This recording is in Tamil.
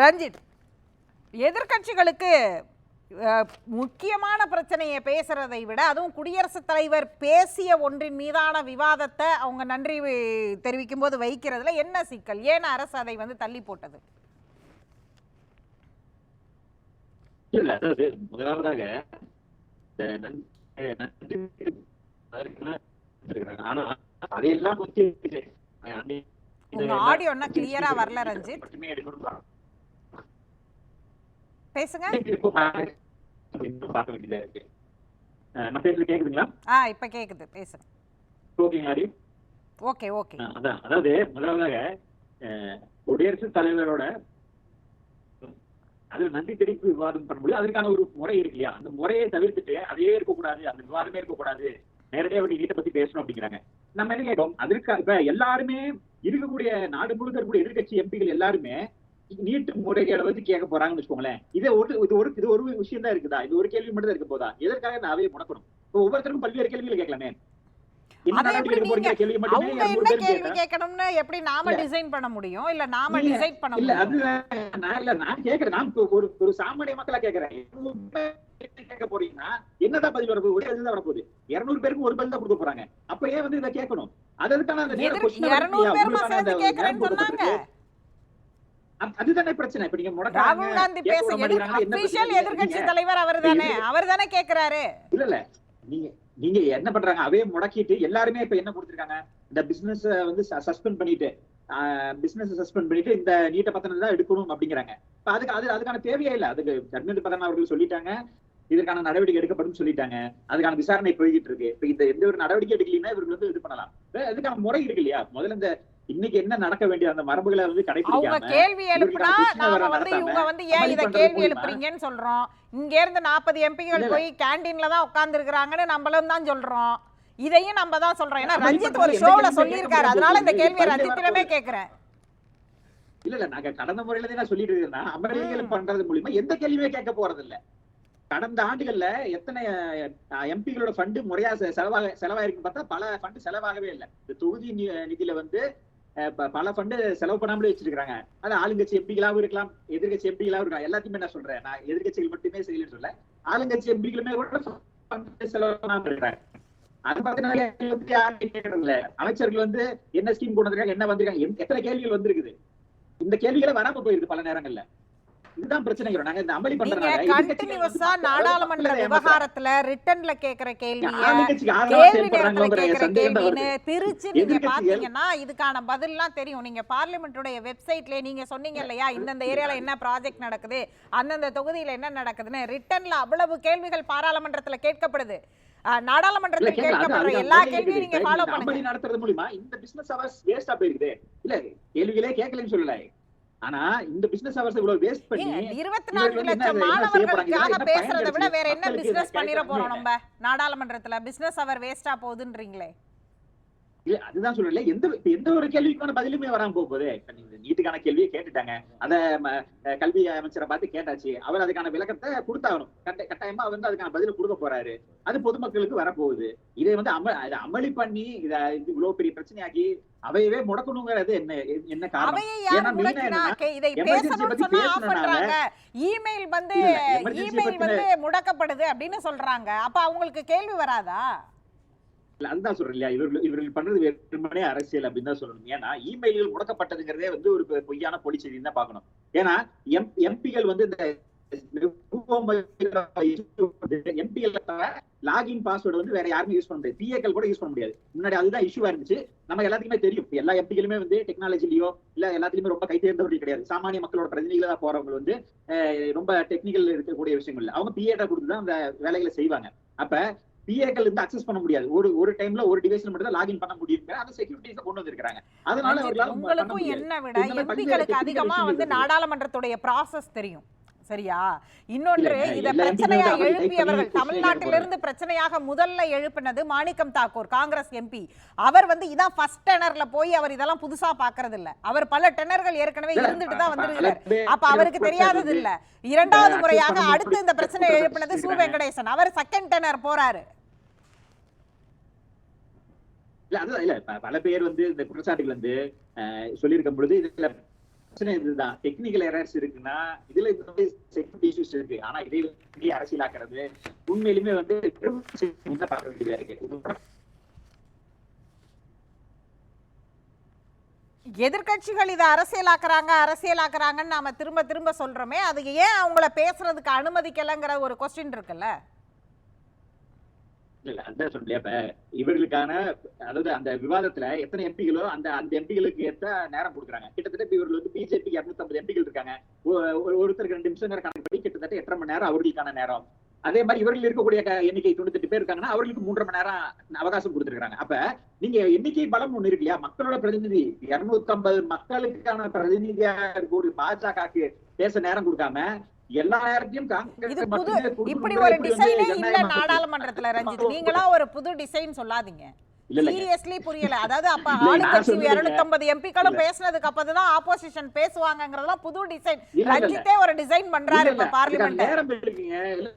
ரஞ்சித் எதிர்க்கட்சிகளுக்கு அஹ், முக்கியமான பிரச்சனையை பேசுறதை விட அதுவும் குடியரசுத் தலைவர் பேசிய ஒன்றின் மீதான விவாதத்தை அவங்க நன்றி தெரிவிக்கும் போது வைக்கிறதுல என்ன சிக்கல்? ஏன் அரசு அதை வந்து தள்ளி போட்டது? முதலாவதாக. ஆனா அதையெல்லாம் பத்தி அன்னை- உங்க இது ஆடியோ என்ன கிளியரா வரல ரஞ்சித் மட்டுமே எடுக்கணும் தான். பேசுங்க இப்போ இன்னும் பார்க்க வேண்டியதா இருக்கு அஹ் நான் பேசுறது கேக்குதுங்களா ஆ இப்ப கேக்குது. பேசுங்க ஓகேங்க ஓகே ஓகே. அதான் அதாவது முதலாவதாக குடியரசுத் தலைவரோட அது நன்றி தெரிவிப்பு விவாதம் பண்ண முடியும். அதற்கான ஒரு முறை இருக்கு இல்லையா? அந்த முறையை தவிர்த்துட்டு அதையே இருக்கக்கூடாது அந்த விவாதமே இருக்கக்கூடாது. நேரடியாக அப்படி நீட்டை பத்தி பேசணும் அப்படிங்கிறாங்க. நம்ம என்ன கேட்டோம்? அதற்கு இப்ப எல்லாருமே இருக்கக்கூடிய நாடு முழுக்க இருக்கக்கூடிய எதிர்க்கட்சி எம்பிகள் எல்லாருமே நீட்டு முறைகளை வந்து கேட்க போறாங்கன்னு வச்சுக்கோங்களேன். இது ஒரு இது ஒரு இது ஒரு விஷயம் தான் இருக்குதா? இது ஒரு கேள்வி மட்டும் தான் இருக்க போதா? எதற்காக நான் அவையை முடக்கணும்? ஒவ்வொருத்தருக்கும் பல்வேறு கேள்விகள் கேட்கலாமே. எப்படி நாம. டிசைன் பண்ண முடியும்? இல்ல நாம டிசைட் பண்ண இல்ல அது நான் இல்ல நான் கேக்குறேன் நான் ஒரு ஒரு சாமானிய மக்களா கேக்குறேன் கேட்க போறீங்கன்னா என்னதான் பதில் வரப்போகுது? ஒரே பதில் தான் வரப்போகுது. இருநூறு பேருக்கு ஒரு பதில் தான் கொடுக்க போறாங்க. அப்ப ஏன் வந்து இதை கேட்கணும்? அது அதுக்கான அந்த அதுதானே பிரச்சனை. இப்ப நீங்க ராகுல் காந்தி பேச அபிஷியல் நீங்க- தலைவர் அவர் தானே? அவர் தானே கேக்குறாரு இல்ல இல்ல. நீங்க நீங்க என்ன பண்றாங்க? அவையே முடக்கிட்டு எல்லாருமே இப்ப என்ன கொடுத்திருக்காங்க? இந்த பிசினஸ் வந்து சஸ்பெண்ட் பண்ணிட்டு பிசினஸ் சஸ்பெண்ட் பண்ணிட்டு இந்த நீட்ட பத்திரம் தான் எடுக்கணும் அப்படிங்கிறாங்க. இப்ப அதுக்கு அது அதுக்கான தேவையே இல்ல. அதுக்கு தர்மேந்திர பிரதான் அவர்கள் சொல்லிட்டாங்க. இதற்கான நடவடிக்கை எடுக்கப்படும் சொல்லிட்டாங்க. அதுக்கான விசாரணை போய்கிட்டு இருக்கு. இப்ப இந்த எந்த ஒரு நடவடிக்கை எடுக்கலைன்னா இவர்கள் வந்து இது பண்ணலாம். அதுக்கான முறை இருக்கு இல்லையா? முதல்ல இந்த இன்னைக்கு என்ன நடக்க வேண்டிய அந்த மரபுகளை வந்து கடைபிடிக்காம கேள்வி எழுப்புனா நாம வந்து இவங்க வந்து ஏன் இத கேள்வி எழுப்புறீங்கன்னு சொல்றோம் இங்க இருந்து நாற்பது எம்பிகள் இல்ல, இல்ல. போய் கேண்டீன்ல தான் உட்கார்ந்து இருக்கிறாங்கன்னு நம்மளும் தான் சொல்றோம் இதையும் நம்ம தான் சொல்றோம் ஏன்னா ரஞ்சித் ஒரு ஷோல சொல்லியிருக்காரு அதனால இந்த. கேள்வியை பதிலே ரஞ்சித்திடமே. கேக்குறேன் இல்ல இல்ல நாங்க கடந்த முறையில தான் நான் சொல்லிட்டு இருக்கேன்னா அமெரிக்கர்கள் ம். பண்றது மூலியமா எந்த கேள்வியுமே கேட்க போறது இல்ல கடந்த ஆண்டுகள்ல எத்தனை எம்பிகளோட ஃபண்டு முறையா செலவாக செலவாயிருக்குன்னு பார்த்தா பல ஃபண்டு செலவாகவே இல்லை இந்த தொகுதி நிதியில வந்து பல ஃபண்டு செலவு பண்ணாமலே வச்சிருக்காங்க அது ஆளுங்கட்சி எம்பிகளாவும் இருக்கலாம் எதிர்கட்சி எம்பிகளாவும் இருக்கலாம். எல்லாத்தையுமே நான் சொல்றேன். நான் எதிர்கட்சிகள் மட்டுமே செய்யலன்னு சொல்ல ஆளுங்கட்சி எம்பிகளுமே கூட செலவு பண்ணாம இருக்காங்க அது பார்த்தீங்கன்னா கேட்கறது இல்ல அமைச்சர்கள் வந்து என்ன ஸ்கீம் கொண்டு வந்திருக்காங்க என்ன வந்திருக்காங்க எத்தனை கேள்விகள் வந்திருக்குது. இந்த கேள்விகளை வராம போயிருக்கு பல நேரங்கள்ல. இதுதான் பிரச்சனைங்கிறோம். நாங்க இந்த அமளி நீங்க பண்றதுனால எதிர்க்கட்சிகள் கண்டினியூஸா வந்து நாடாளுமன்ற மக்களை ஏமாத்துறாங்க. விவகாரத்துல ரிட்டன்ல கேக்குற ஆதரவா கேள்வி நேரத்துல கேக்குற கேள்வின்னு. பிரிச்சு நீங்க பாத்தீங்கன்னா இதுக்கான பதில்லாம் தெரியும். நீங்க பார்லிமெண்ட்டுடைய வெப்சைட்ல நீங்க சொன்னீங்க இல்லையா? இந்தந்த ஏரியால என்ன ப்ராஜெக்ட் நடக்குது? அந்தந்த தொகுதியில என்ன நடக்குதுன்னு ரிட்டன்ல அவ்வளவு கேள்விகள் பாராளுமன்றத்துல கேட்கப்படுது. நாடாளுமன்றத்தில் கேட்கப்படுற எல்லா கேள்வியும். நீங்க ஃபாலோ பண்ணுங்க. நடத்துறது இந்த பிசினஸ் ஹவர்ஸ் வேஸ்டா போயிருக்குது. இல்ல கேள்விகளே கேட்கலன்னு சொல்லல. ஆனா இந்த பிசினஸ் ஹவர்ஸ் இவ்வளவு வேஸ்ட் பண்ணி ஏங்க, இருபத்தி இவர்கள் நான்கு வந்து என்ன- லட்சம்? மாணவர்களுக்காக பேசுறதை விட? வேற என்ன பிசினஸ் இதை பண்ணிட போறோம். நம்ம நாடாளுமன்றத்துல பிசினஸ் அவர் வேஸ்டா போகுதுன்றீங்களே இல்ல அதுதான் சொல்லல எந்த இப்ப எந்த ஒரு கேள்விக்கான பதிலுமே வராம போக போகுது. நீட்டுக்கான கேள்வியை கேட்டுட்டாங்க. அத அஹ், கல்வி அமைச்சரை பார்த்து கேட்டாச்சு. அவர் அதுக்கான விளக்கத்தை கொடுத்தாகணும். கட்ட- கட்டாயமா அவர் வந்து அதுக்கான பதில் கொடுக்க போறாரு. அது பொதுமக்களுக்கு வரப்போகுது. இதை வந்து அம அமளி பண்ணி இத இவ்வளவு பெரிய பிரச்சனையாக்கி அவையவே முடக்கணுங்கிறது என்ன என்ன காரணம்? இமெயில் வந்து இல்ல, இமெயில் வந்து முடக்கப்படுது அப்படின்னு சொல்றாங்க. அப்ப அவங்களுக்கு கேள்வி வராதா? இல்ல அதுதான் சொல்றேன் இல்லையா இவர்கள் இவர்கள் பண்றது வெறுமனே அரசியல் அப்படின்னு தான் சொல்லணும். ஏன்னா இமெயில்கள் முடக்கப்பட்டதுங்கிறதே வந்து ஒரு பொய்யான பொலி செய்தின்னு தான் பார்க்கணும். ஏன்னா எம் எம்பிகள் வந்து இந்த எம்பிகள் லாகின் பாஸ்வேர்டு வந்து வேற யாருமே யூஸ் பண்ண முடியாது. பிஏக்கள் கூட யூஸ் பண்ண முடியாது. முன்னாடி அதுதான் இஷ்யூவா இருந்துச்சு. நம்ம எல்லாத்துக்குமே தெரியும். எல்லா எம்பிகளுமே வந்து டெக்னாலஜிலயோ இல்ல எல்லாத்துலயுமே ரொம்ப கை தேர்ந்தவர்கள் கிடையாது. சாமானிய மக்களோட பிரதிநிதிகளா தான் போறவங்க வந்து ரொம்ப டெக்னிக்கல் இருக்கக்கூடிய விஷயங்கள் அவங்க பிஏட்டா கொடுத்து தான் அந்த வேலைகளை செய்வாங்க. அப்ப பிஏக்கள் வந்து அக்சஸ் பண்ண முடியாது. ஒரு ஒரு டைம்ல ஒரு டிவைஸ்ல மட்டும் தான் லாகின் பண்ண முடியும் அந்த செக்யூரிட்டிஸ் கொண்டு வந்திருக்காங்க அதனால உங்களுக்கும். என்ன விட எம்பிக்களுக்கு அதிகமா வந்து நாடாளுமன்றத்துடைய ப்ராசஸ் தெரியும். சரியா? இன்னொன்று இத பிரச்சனையா எழுப்பியவர்கள் தமிழ்நாட்டிலிருந்து பிரச்சனையாக முதல்ல எழுப்பினது மாணிக்கம் தாக்கூர் காங்கிரஸ் எம்பி அவர் வந்து இதான் ஃபர்ஸ்ட் டெனர்ல போய் அவர் இதெல்லாம் புதுசா பாக்குறது இல்ல அவர் பல டெனர்கள் ஏற்கனவே இருந்துட்டு தான் வந்திருக்கிறார். அப்ப அவருக்கு தெரியாதது இல்ல. இரண்டாவது முறையாக அடுத்து இந்த. பிரச்சனை எழுப்பினது சு. வெங்கடேசன். அவர் செகண்ட் டெனர் போறாரு. இல்ல அதுதான் இல்ல பல பேர் வந்து இந்த குற்றச்சாட்டுகள் வந்து சொல்லியிருக்கும் பொழுது இதுல பிரச்சனை இதுதான். டெக்னிக்கல் எரர்ஸ் இருக்குன்னா இதுல இந்த மாதிரி செக்யூரிட்டி இஷ்யூஸ் இருக்கு. ஆனா இதை வந்து அரசியலாக்குறது உண்மையிலுமே வந்து பார்க்க வேண்டியதா இருக்கு. எதிர்கட்சிகள் இதை அரசியலாக்குறாங்க அரசியலாக்குறாங்கன்னு நாம திரும்ப திரும்ப சொல்றோமே அது ஏன் அவங்கள பேசுறதுக்கு அனுமதிக்கலைங்கிற ஒரு கொஸ்டின் இருக்குல்ல? இல்ல அதான் சொல்லலையா இப்ப இவர்களுக்கான அதாவது அந்த விவாதத்துல எத்தனை எம்பிகளோ அந்த அந்த எம்பிகளுக்கு ஏத்த நேரம் கொடுக்குறாங்க. கிட்டத்தட்ட இவர்கள் வந்து பிஜேபி இருநூத்தி ஐம்பது எம்பிகள் இருக்காங்க. ஒரு- ஒருத்தருக்கு ரெண்டு நிமிஷம் நேரம் கணக்கு படி கிட்டத்தட்ட எட்டரை மணி நேரம் அவர்களுக்கான நேரம். அதே மாதிரி இவர்கள் இருக்கக்கூடிய எண்ணிக்கை எண்ணிக்கை தொண்ணூத்தெட்டு பேர் இருக்காங்கன்னா அவர்களுக்கு மூன்றரை மணி நேரம் அவகாசம் கொடுத்துருக்காங்க அப்ப நீங்க எண்ணிக்கை பலம் ஒண்ணு இருக்கு இல்லையா? மக்களோட பிரதிநிதி இருநூத்தி ஐம்பது மக்களுக்கான பிரதிநிதியா இருக்கக்கூடிய பாஜக பேச நேரம் கொடுக்காம எல்லா நேரத்தையும் காங்கிரஸ் இப்படி ஒரு டிசைனே இல்ல நாடாளுமன்றத்துல ரஞ்சித். நீங்களா ஒரு புது டிசைன் சொல்லாதீங்க. சீரியஸ்லி புரியல. அதாவது அப்ப ஆளுங்கட்சி சொல்றது இருநூத்தி ஐம்பது எம்பிக்களும். பேசுனதுக்கு அப்பதான் ஆப்போசிஷன் பேசுவாங்கங்கறதெல்லாம் புது டிசைன். ரஞ்சித்தே ஒரு டிசைன் பண்றாரு இப்ப. பார்லிமெண்ட்